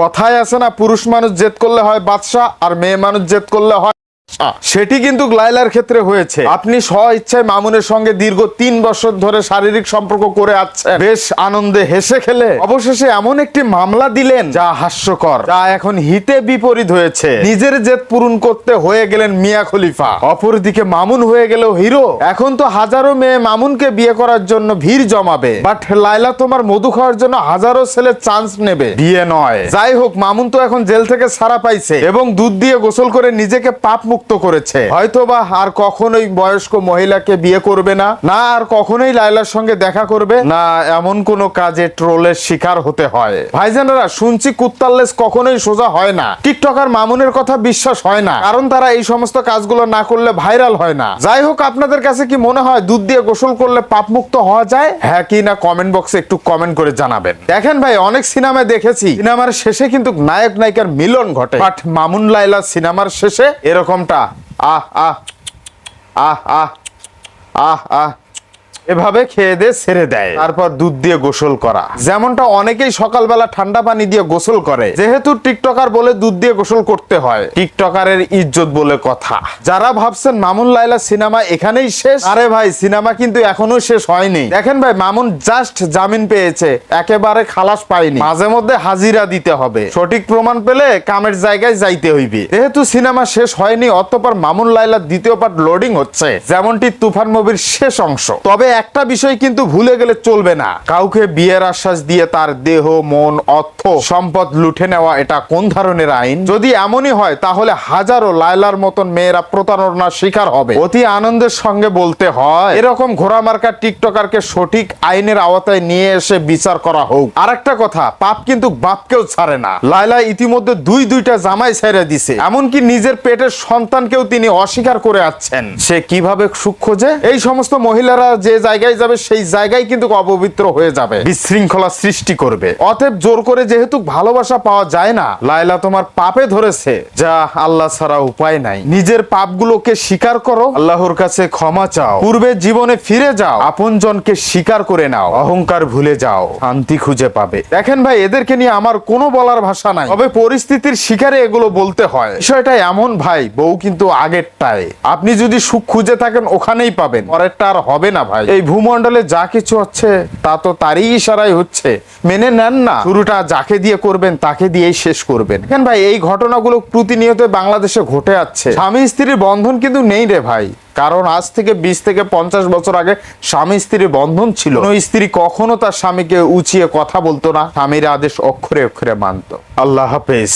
কথায় আছে না, পুরুষ মানুষ জেদ করলে হয় বাদশাহ আর মেয়ে মানুষ জেদ করলে হয়। সেটি কিন্তু লাইলার ক্ষেত্রে হয়েছে। আপনি স্ব ইচ্ছায় মামুনের সঙ্গে দীর্ঘ তিন বছর ধরে শারীরিক সম্পর্ক করে আছেন। বেশ আনন্দে হেসে খেলে। অবশেষে এমন একটি মামলা দিলেন যা হাস্যকর, যা এখন হিতে বিপরীত হয়েছে। নিজের জেদ পূরণ করতে হয়ে গেলেন মিয়া খলিফা। অপরদিকে মামুন হয়ে গেল হিরো। এখন তো হাজারো মেয়ে মামুনকে বিয়ে করার জন্য ভিড় জমাবে। বাট লাইলা তোমার মধু খাওয়ার জন্য হাজারো ছেলে চান্স নেবে। বিয়ে নয়। যাই হোক, মামুন তো এখন জেল থেকে ছাড়া পাইছে এবং দুধ দিয়ে গোসল করে নিজেকে পাপ মুক্ত করেছে। হয়তোবা আর কখনোই বয়স্ক মহিলাকে বিয়ে করবে না না আর কখনোই লাইলার সঙ্গে দেখা করবে, না এমন কোনো কাজে ট্রোলের শিকার হতে হয়। ভাইজানেরা, শুনছি কুত্তাল্লেস কখনোই সোজা হয় না। টিকটকার মামুনের কথা বিশ্বাস হয় না, কারণ তারা এই সমস্ত কাজগুলো না করলে ভাইরাল হয় না। যাই হোক, আপনাদের কাছে কি মনে হয় দুধ দিয়ে গোসল করলে পাপ মুক্ত হওয়া যায়? হ্যাঁ কি না কমেন্ট বক্সে একটু কমেন্ট করে জানাবেন। দেখেন ভাই, অনেক সিনেমায় দেখেছি, সিনেমার শেষে কিন্তু নায়ক নায়িকার মিলন ঘটে। বাট মামুন লাইলা সিনেমার শেষে এরকমটা আহ আহ। আহ আহ। আহ আহ। এভাবে খেয়ে দিয়ে ছেড়ে দেয়। তারপর দুধ দিয়ে গোসল করা। যেমনটা অনেকেই সকালবেলা ঠান্ডা পানি দিয়ে গোসল করে, যেহেতু টিকটকার বলে দুধ দিয়ে গোসল করতে হয়, টিকটকারের ইজ্জত বলে কথা। যারা ভাবছেন মামুন লাইলা সিনেমা এখানেই শেষ, আরে ভাই, সিনেমা কিন্তু এখনও শেষ হয়নি। দেখেন ভাই, মামুন জাস্ট জামিন পেয়েছে, একেবারে খালাস পায়নি। মাঝে মধ্যে হাজিরা দিতে হবে। সঠিক প্রমাণ পেলে কামের জায়গায় যাইতে হইবে। যেহেতু সিনেমা শেষ হয়নি, অতপর মামুন লাইলার দ্বিতীয় পার্ট লোডিং হচ্ছে, যেমনটি তুফান মুভির শেষ অংশ। তবে একটা বিষয় কিন্তু ভুলে গেলে চলবে না। কাউকে বিয়ের আশ্বাস দিয়ে তার দেহ, মন, অর্থ, সম্পদ লুটে নেওয়া এটা কোন ধরনের আইন? যদি এমনই হয়, তাহলে হাজারো লায়লার মতন মেয়েরা প্রতারণার শিকার হবে। অতি আনন্দের সঙ্গে বলতে হয়, এরকম ঘোড়া মার্কা টিকটকারকে সঠিক আইনের আওতায় নিয়ে এসে বিচার করা হোক। আরেকটা কথা, পাপ কিন্তু বাপকেও ছাড়ে না। লায়লা ইতিমধ্যে দুই দুইটা জামাই ছেড়ে দিছে। এমনকি নিজের পেটের সন্তানকেও তিনি অস্বীকার করে আছেন। সে কীভাবে সুখ খোঁজে? এই সমস্ত মহিলারা যে জায়গায় যাবে, সেই জায়গায় কিন্তু অপবিত্র হয়ে যাবে। বিশৃঙ্খলা সৃষ্টি করবে। অতএব জোর করে যেহেতু ভালোবাসা পাওয়া যায় না, লায়লা তোমার পাপে ধরেছে। যা আল্লাহ ছাড়া উপায় নাই। নিজের পাপগুলোকে স্বীকার করো। আল্লাহর কাছে ক্ষমা চাও। পূর্বের জীবনে ফিরে যাও। আপনজনকে স্বীকার করে নাও। অহংকার ভুলে যাও। শান্তি খুঁজে পাবে। দেখেন ভাই, এদেরকে নিয়ে আমার কোনো বলার ভাষা নাই। তবে পরিস্থিতির শিকারে এগুলো বলতে হয়। বিষয়টা এমন ভাই, বউ কিন্তু আগেরটায়। আপনি যদি সুখ খুঁজে থাকেন, ওখানেই পাবেন। পরেরটা আর হবে না ভাই। এই ভূমণ্ডলে যা কিছু হচ্ছে, তা তো তারই ইশারাই হচ্ছে। মেনে নেন না, শুরুটা যাকে দিয়ে করবেন, তাকে দিয়েই শেষ করবেন। কেন ভাই, এই ঘটনাগুলো প্রতিনিয়ত বাংলাদেশে ঘটে যাচ্ছে। স্বামী স্ত্রীর বন্ধন কিন্তু নেই রে ভাই। কারণ আজ থেকে বিশ থেকে পঞ্চাশ বছর আগে স্বামী স্ত্রীর বন্ধন ছিল। কোনো স্ত্রী কখনো তার স্বামীকে উচিয়ে কথা বলতো না। স্বামীর আদেশ অক্ষরে অক্ষরে মানত। আল্লাহ হাফেজ।